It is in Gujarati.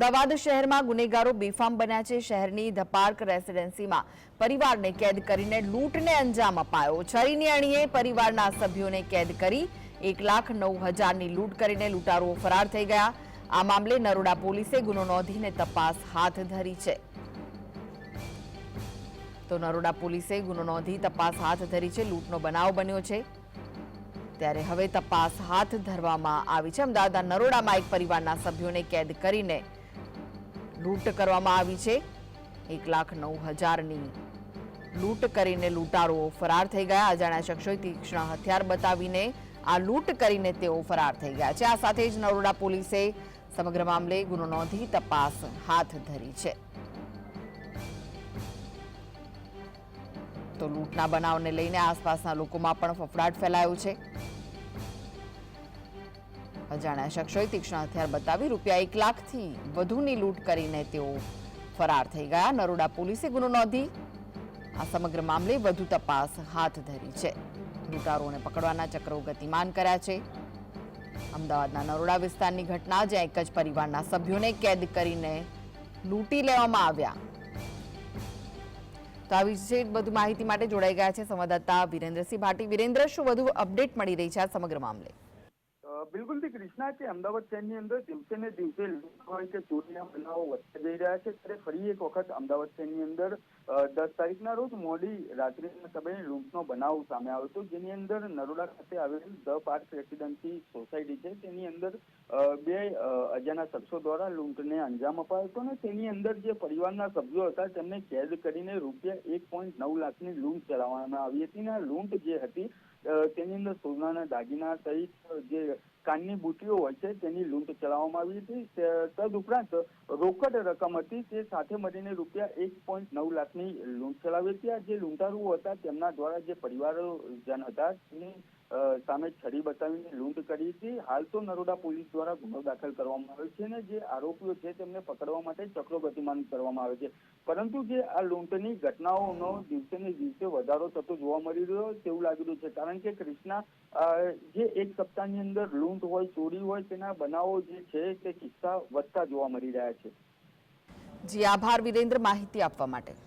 અમદાવાદ શહેરમાં ગુનેગારો બેફામ બન્યા છે. શહેરની ધ પાર્ક રેસિડેન્સીમાં પરિવારને કેદ કરીને લૂંટને અંજામ અપાયો. છરીની અણીએ પરિવારના સભ્યોને કેદ કરી એક લાખ નવ હજારની લૂંટ કરીને લૂંટારુઓ ફરાર થઈ ગયા. આ મામલે નરોડા પોલીસે ગુનો નોંધીને તપાસ હાથ ધરી છે. તો નરોડા પોલીસે ગુનો નોંધી તપાસ હાથ ધરી છે. લૂંટનો બનાવ બન્યો છે. ત્યારે હવે તપાસ હાથ ધરવામાં આવી છે. અમદાવાદના નરોડામાં એક પરિવારના સભ્યોને કેદ કરીને લૂંટ કરવામાં આવી છે. એક લાખ નવ હજારની લૂંટ કરીને લૂંટારુઓ ફરાર થઈ ગયા. અજાણ્યા શખ્સોએ તીક્ષ્ણ હથિયાર બતાવીને આ લૂંટ કરીને તેઓ ફરાર થઈ ગયા છે. આ સાથે જ નરોડા પોલીસે સમગ્ર મામલે ગુનો નોંધી તપાસ હાથ ધરી છે. તો લૂંટના બનાવને લઈને આસપાસના લોકોમાં પણ ફફડાટ ફેલાયો છે. અજાણ્યા શખ્સોએ તીક્ષ્ણ હથિયાર બતાવી રૂપિયા એક લાખથી વધુની લૂંટ કરીને તેઓ ફરાર થઈ ગયા. નરોડા પોલીસે ગુનો નોંધી આ સમગ્ર મામલે વધુ તપાસ હાથ ધરી છે. લૂંટારોને પકડવાના ચક્રો ગતિમાન કર્યા છે. અમદાવાદના નરોડા વિસ્તારની ઘટના જ્યાં એક જ પરિવારના સભ્યોને કેદ કરીને લૂંટી લેવામાં આવ્યા. તો આવી છે બધું માહિતી માટે જોડાઈ ગયા છે સંવાદદાતા વિરેન્દ્રસિંહ ભાટી. વિરેન્દ્ર, શું વધુ અપડેટ મળી રહી છે આ સમગ્ર મામલે? અ, થી કૃષ્ણા કે અમદાવાદ શહેરની અંદર દિવસે ને દિવસે હોય કે ચોરીના બનાવો વધતા જઈ રહ્યા છે. ત્યારે ફરી એક વખત અમદાવાદ શહેરની અંદર દસ તારીખના રોજ મોડી રાત્રિના સમયે લૂંટનો બનાવ સામે આવ્યો હતો જેની અંદર નરોડા ખાતે આવેલ ધ પાર્ક રેસિડેન્સી સોસાયટી છે. તેની અંદર બે અજાના શખ્સો દ્વારા લૂંટને અંજામ અપાયો હતો અને તેની અંદર જે પરિવારના સભ્યો હતા તેમને કેદ કરીને રૂપિયા એક પોઈન્ટ નવ લાખની લૂંટ ચલાવવામાં આવી હતી. અને આ લૂંટ જે હતી તેની અંદર સોનાના દાગીના સહિત જે કાનની બુટીઓ હોય છે, તેની લૂંટ ચલાવવામાં આવી હતી. તદઉપરાંત રોકડ રકમ હતી, તે સાથે મળીને રૂપિયા એક પોઈન્ટ નવ લાખની લૂંટ ચલાવી હતી. આ જે લૂંટારુઓ હતા, તેમના દ્વારા જે પરિવારજન હતા, તેની સામે છરી બતાવીને લૂંટ કરી હતી. હાલ તો નરોડા પોલીસ દ્વારા ગુનો દાખલ કરવામાં આવ્યો છે અને જે આરોપીઓ છે તેમને પકડવા માટે ચક્રો ગતિમાન કરવામાં આવે છે. પરંતુ જે આ લૂંટની ઘટનાઓનો દિવસે ને દિવસે વધારો થતો જોવા મળી રહ્યો તેવું લાગી રહ્યું છે. કારણ કે કૃષ્ણા જે એક સપ્તાહની અંદર લૂંટ હોય, ચોરી હોય, તેના બનાવો જે છે તે કિસ્સા વધતા જોવા મળી રહ્યા છે. જી, આભાર, વિરેન્દ્ર, માહિતી આપવા માટે.